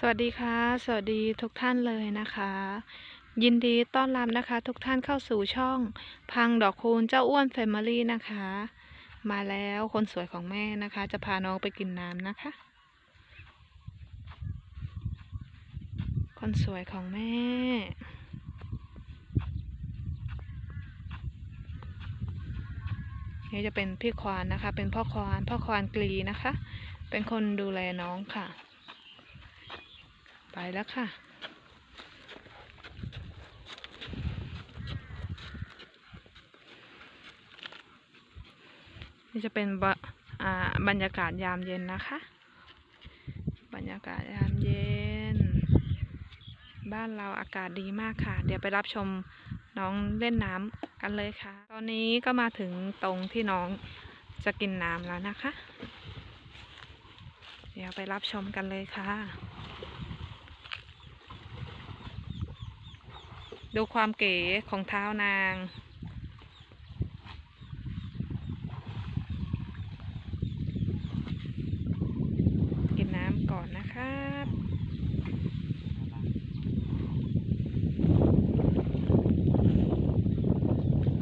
สวัสดีค่ะ สวัสดีทุกท่านเลยนะคะ ยินดีต้อนรับนะคะ ทุกท่านเข้าสู่ช่อง พังดอกคูณเจ้าอ้วนแฟมิลี่นะคะ มาแล้วคนสวยของแม่นะคะ จะพาน้องไปกินน้ำนะคะ คนสวยของแม่นี่จะเป็นพี่ควานนะคะ เป็นพ่อควานพ่อควานกรีนะคะ เป็นคนดูแลน้องค่ะ ไปแล้วค่ะ นี่จะเป็นบบรรยากาศยามเย็นนะคะ บรรยากาศยามเย็น บ้านเราอากาศดีมากค่ะ เดี๋ยวไปรับชมน้องเล่นน้ำกันเลยค่ะ ตอนนี้ก็มาถึงตรงที่น้องจะกินน้ำแล้วนะคะ เดี๋ยวไปรับชมกันเลยค่ะ ดูความเก๋ของเท้านางกินน้ำก่อนนะครับ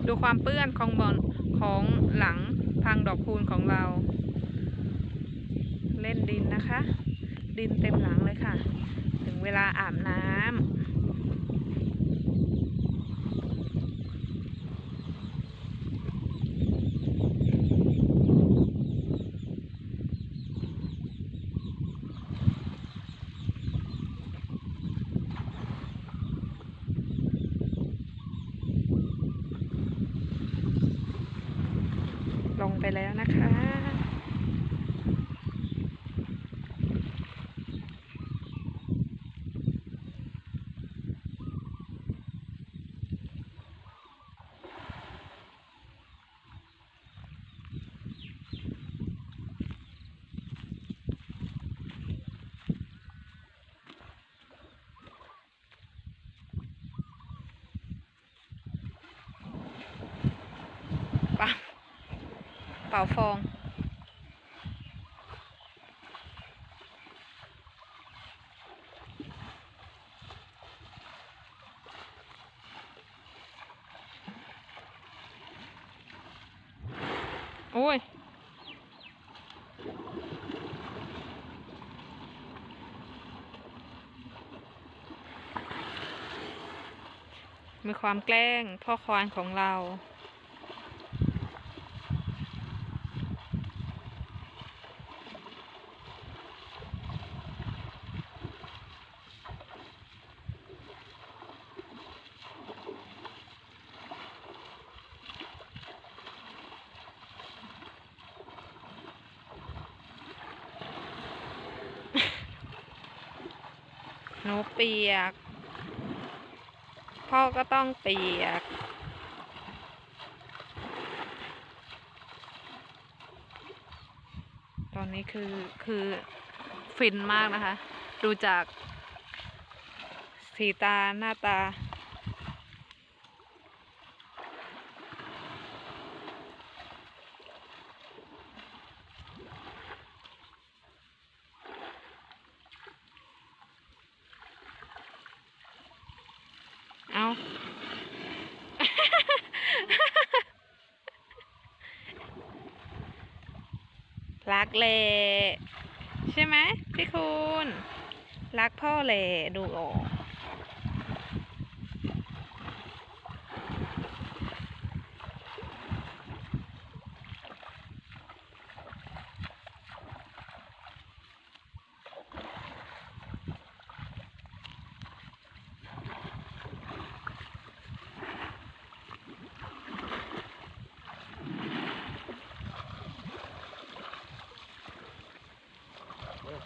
ดูความเปื้อนของบอนของหลังพังดอกคูณของเรา เล่นดินนะคะ ดินเต็มหลังเลยค่ะ ถึงเวลาอาบน้ำ ลง ไปแล้วนะคะ เป่าฟอง โอ้ย มีความแกล้งพ่อควานของเรา หนูเปียก พ่อก็ต้องเปียก ตอนนี้คือคือฟินมากนะคะ ดูจากสีตาหน้าตา เอา รักเละใช่ไหมพี่คุณ รักพ่อเละดูออก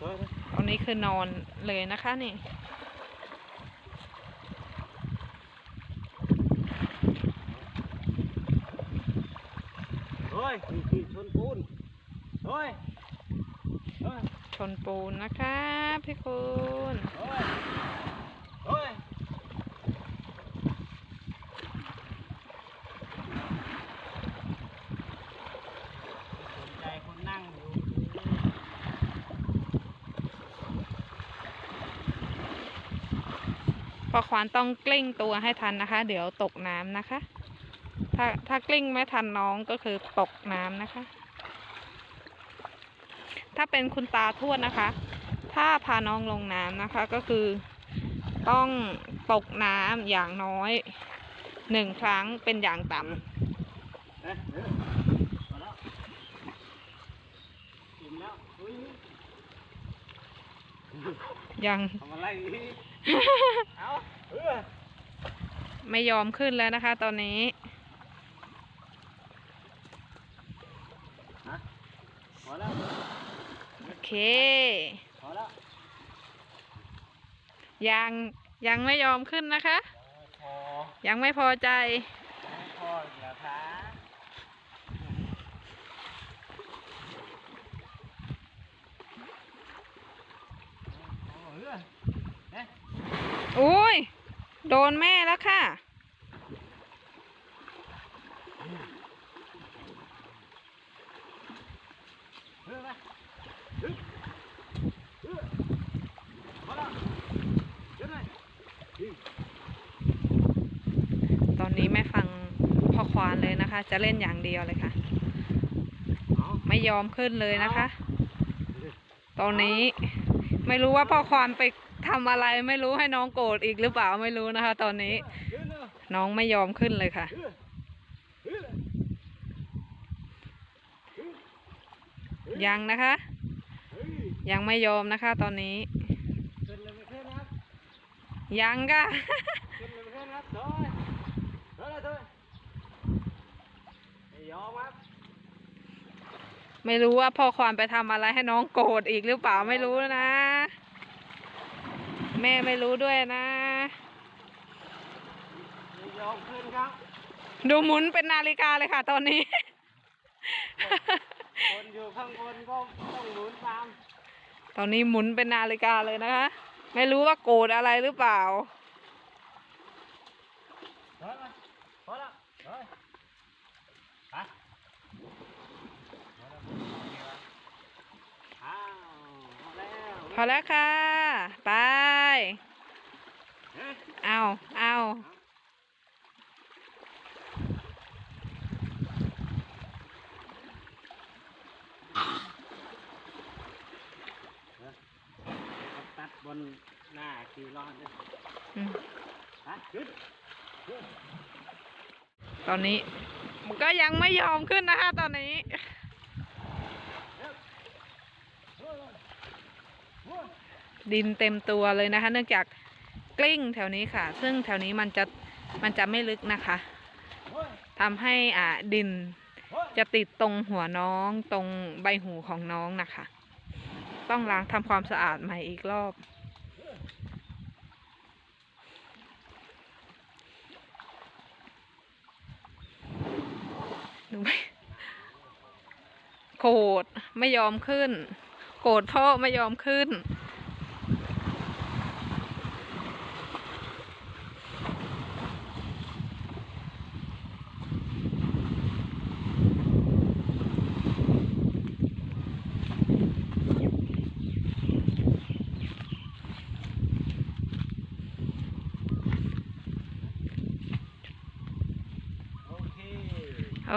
ตรงนี้คือนอนเลยนะคะนี่เฮ้ยนี่คือชนปูนเฮ้ยเฮ้ยชนปูนนะคะพี่คุณ เฮ้ย เฮ้ย สนใจคนนั่งอยู่ อ ควานต้องกลิ้งตัวให้ทันนะคะ เดี๋ยวตกน้ำนะคะ ถ้าถ้ากลิ้งไม่ทันน้องก็คือตกน้ำนะคะ ถ้าเป็นคุณตาทวดนะคะ ถ้าพาน้องลงน้ำนะคะ ก็คือต้องตกน้ำอย่างน้อยหนึ่งครั้งเป็นอย่างต่เอ๊ะเอ๊ะพอแล้วอิ่มแล้วอุ้ยำยังทำอะไรอีกเอาเออ ไม่ยอมขึ้นแล้วนะคะ ตอนนี้ฮะพอแล้วโอเคพอแล้วยังยังไม่ยอมขึ้นนะคะพอยังไม่พอใจไม่พออีกแล้วคะโอ้เออเอ๊ะอุ้ย โดนแม่แล้วค่ะ ตอนนี้ไม่ฟังพ่อควานเลยนะคะ จะเล่นอย่างเดียวเลยค่ะ ไม่ยอมขึ้นเลยนะคะ ตอนนี้ไม่รู้ว่าพ่อควานไป ทำอะไรไม่รู้ให้น้องโกรธอีกหรือเปล่าไม่รู้นะคะ ตอนนี้ น้องไม่ยอมขึ้นเลยค่ะ ยังนะคะ ยังไม่ยอมนะคะ ตอนนี้ ยังค่ะไม่ขึ้นครับถอยถอยเลยถอยไม่ยอมครับไม่รู้ว่าพ่อควานไปทำอะไรให้น้องโกรธอีกหรือเปล่าไม่รู้นะ แม่ไม่รู้ด้วยนะไม่ยอมขึ้นครับดูหมุนเป็นนาฬิกาเลยค่ะตอนนี้ คนอยู่ข้างบนก็ต้องหมุนตาม ตอนนี้หมุนเป็นนาฬิกาเลยนะคะ ไม่รู้ว่าโกรธอะไรหรือเปล่าถอยมาพอแล้วถอยไปพอแล้วอ้าวพอแล้วพอแล้วค่ะ ไปเอ๊ะเอาเอาตัดบนหน้าขี่รอดเลยอืมไปขึ้นขึ้นตอนนี้มันก็ยังไม่ยอมขึ้นนะคะตอนนี้ ดินเต็มตัวเลยนะคะ เนื่องจากกลิ้งแถวนี้ค่ะ ซึ่งแถวนี้มันจะมันจะไม่ลึกนะคะทำให้อ่าดินจะติดตรงหัวน้องตรงใบหูของน้องนะคะ ต้องล้างทำความสะอาดใหม่อีกรอบดูไหมโกรธไม่ยอมขึ้น โกรธพ่อไม่ยอมขึ้น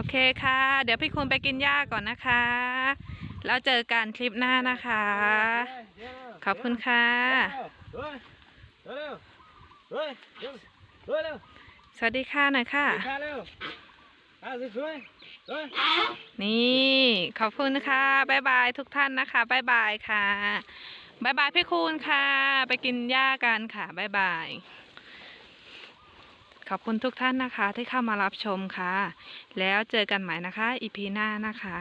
เคค่ะ เดี๋ยวพี่คุณไปกินหญ้าก่อนนะคะ แล้วเจอกันคลิปหน้านะคะ ขอบคุณค่ะ สวัสดีค่ะหน่อยค่ะ นี่ขอบคุณนะคะบ๊ายบายทุกท่านนะคะบ๊ายบายค่ะบ๊ายบายพี่คูณค่ะ ไปกินหญ้ากันค่ะบ๊ายบาย ขอบคุณทุกท่านนะคะที่เข้ามารับชมค่ะ แล้วเจอกันใหม่นะคะอีพีหน้านะคะ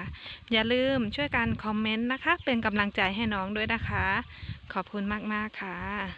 อย่าลืมช่วยกันคอมเมนต์นะคะ เป็นกำลังใจให้น้องด้วยนะคะ ขอบคุณมากๆค่ะ